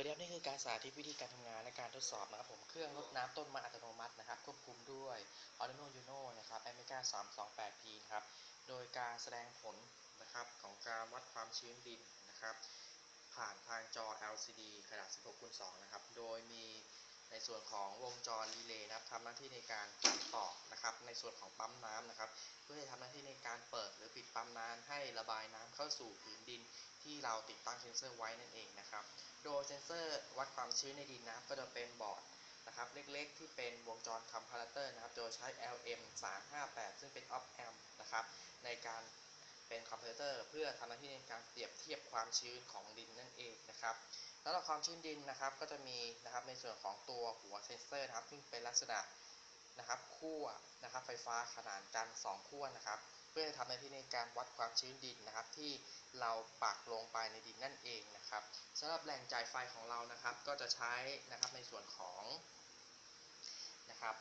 วัสดีครับนี่คือการสาธิตวิธีการทำงานและการทดสอบนะครับผมเครื่องรดน้ำต้นไม้อัตโนมัตินะครับควบคุมด้วย Arduino Uno นะครับ Amiga 328P นะครับโดยการแสดงผลนะครับของการวัดความชื้นดินนะครับ ผ่านทางจอ LCD ขนาด 16คูณ2นะครับ โดยมีในส่วนของวงจรรีเลย์นะครับทำหน้าที่ในการตัดต่อนะครับ ในส่วนของปั๊มน้ำนะครับ เพื่อจะทำหน้าที่ในการเปิดหรือปิดปั๊มน้ำให้ระบายน้ำเข้าสู่ผืนดิน ที่เราติดตั้งเซนเซอร์ไว้นั่นเองนะครับ โดยเซนเซอร์วัดความชื้นในดินนะครับ ก็จะเป็นบอร์ดนะครับเล็กๆ ที่เป็นวงจรคอมพาราเตอร์นะครับ โดยใช้ LM 358ซึ่งเป็น op amp นะครับ ในการเป็นคอมพาราเตอร์เพื่อทำหน้าที่ในการเปรียบเทียบความชื้นของดินนั่นเองนะครับสำหรับความชื้นดินนะครับก็จะมีนะครับในส่วนของตัวหัวเซนเซอร์นะครับซึ่งเป็นลักษณะนะครับขั้วนะครับไฟฟ้าขนานกัน 2 ขั้วนะครับ พื่อทำหน้าที่ในการวัดความชื้นดินนะครับ ที่เราปักลงไปในดินนั่นเองนะครับสำหรับแหล่งจ่ายไฟของเรานะครับ ก็จะใช้นะครับในส่วนของนะครับ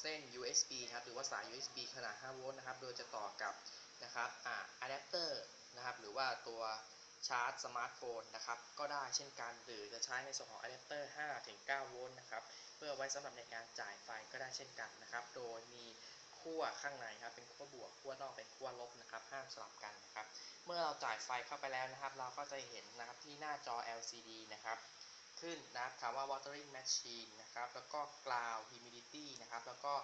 เส้น USB นะครับหรือว่าสาย USB ขนาด 5 โวลต์นะครับ โดยจะต่อกับนะครับอ่าอะแดปเตอร์นะครับ หรือว่าตัวชาร์จสมาร์ทโฟนนะครับ ก็ได้เช่นกัน หรือจะใช้ในส่วนของอะแดปเตอร์5ถึง9โวลต์นะครับ เพื่อไว้สำหรับในการจ่ายไฟก็ได้เช่นกันนะครับ โดยมี ขั้วข้างในครับ เป็นขั้วบวกขั้วนอกเป็นขั้วลบนะครับ ห้ามสลับกันนะครับ เมื่อเราจ่ายไฟเข้าไปแล้วนะครับ เราก็จะเห็นนะครับที่หน้าจอ LCD นะครับขึ้นนะครับคำว่า watering machine นะครับ แล้วก็ ground humidity นะครับ แล้วก็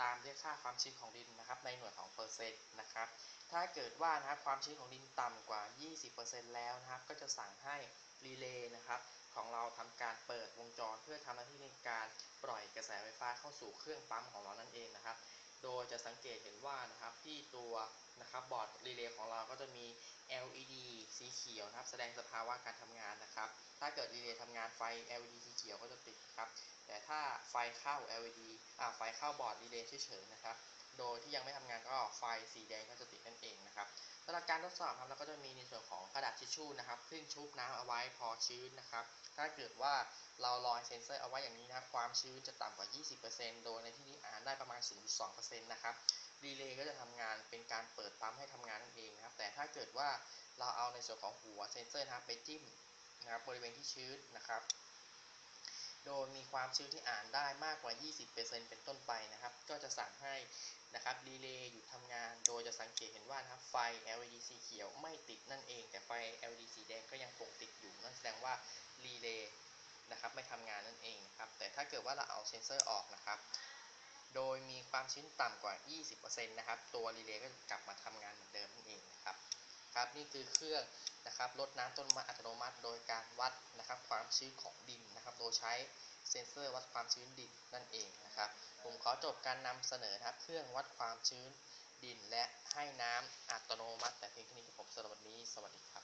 ตามด้วยค่าความชื้นของดินนะครับ ในหน่วยของเปอร์เซ็นต์นะครับ ถ้าเกิดว่านะครับความชื้นของดินต่ำกว่า 20%แล้วนะครับ ก็จะสั่งให้รีเลย์นะครับของเราทำการเปิดวงจรเพื่อทำหน้าที่ในการปล่อยกระแสไฟฟ้าเข้าสู่เครื่องปั๊มของเรานั่นเองนะครับ โดยจะสังเกตเห็นว่านะครับที่ตัวนะครับบอร์ดรีเลย์ของเราก็จะมี LED สีเขียวนะครับ แสดงสภาวะการทำงานนะครับ ถ้าเกิดรีเลย์ทำงานไฟ LED สีเขียวก็จะติดครับ แต่ถ้าไฟเข้า LED อ่าไฟเข้าบอร์ดรีเลย์เฉยๆนะครับ โดยที่ยังไม่ทำงานก็ไฟสีแดงก็จะติดนั่นเองนะครับ สำหรับการทดสอบครับเราก็จะมีในส่วนของกระดาษทิชชู่นะครับ ซึ่งชุบน้ำเอาไว้พอชื้นนะครับ ถ้าเกิดว่าเราลอยเซ็นเซอร์เอาไว้อย่างนี้นะครับความชื้นจะต่ำกว่า 20%โดยในที่นี้อ่านได้ประมาณ 0.2%นะครับรีเลย์ก็จะทำงานเป็นการเปิดปั๊มให้ทำงานนั่นเองนะครับ แต่ถ้าเกิดว่าเราเอาในส่วนของหัวเซ็นเซอร์นะครับไปจิ้มนะครับบริเวณที่ชื้นนะครับ โดยมีความชื้นที่อ่านได้มากกว่า 20%เป็นต้นไปนะครับ ก็จะสั่งให้นะครับรีเลย์หยุดทำงาน โดยจะสังเกตเห็นว่านะครับไฟ LED สีเขียวไม่ติดนั่นเอง แต่ไฟ LED สีแดงก็ยังคงติดอยู่ นั่นแสดงว่ารีเลย์นะครับไม่ทำงานนั่นเองนะครับ แต่ถ้าเกิดว่าเราเอาเซ็นเซอร์ออกนะครับ โดยมีความชื้นต่ำกว่า 20%นะครับ ตัวรีเลย์ก็จะกลับมาทำงานเหมือนเดิม นะครับนี่คือเครื่องนะครับลดน้ำต้นไม้อัตโนมัติโดยการวัดนะครับความชื้นของดินนะครับโดยใช้เซ็นเซอร์วัดความชื้นดินนั่นเองนะครับผมขอจบการนำเสนอนะครับเครื่องวัดความชื้นดินและให้น้ำอัตโนมัติ แต่เพียงเท่านี้ครับผมสำหรับวันนี้สวัสดีครับ